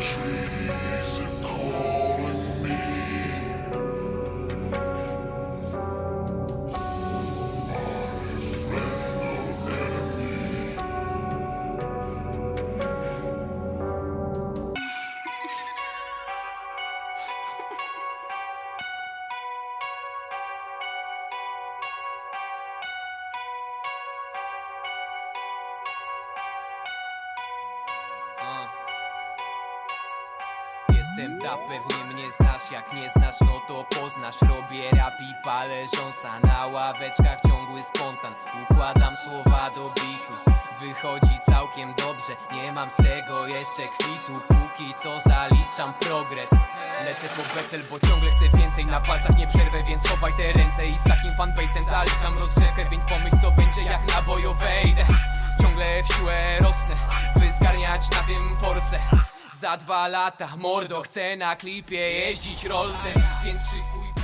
trees Jestem ta, pewnie mnie znasz. Jak nie znasz, no to poznasz. Robię rap i palę rząsa Na ławeczkach ciągły spontan. Układam słowa do bitu. Wychodzi całkiem dobrze. Nie mam z tego jeszcze kwitu. Póki co zaliczam progres. Lecę po becel, bo ciągle chcę więcej. Na palcach nie przerwę, więc chowaj te ręce. I z takim fanbase'em zaliczam rozgrzewkę Więc pomyśl co będzie jak na wejdę. Ciągle w siłę rosnę By zgarniać na tym forsę za dwa lata mordo chcę na klipie jeździć Rollsem Więc szykuj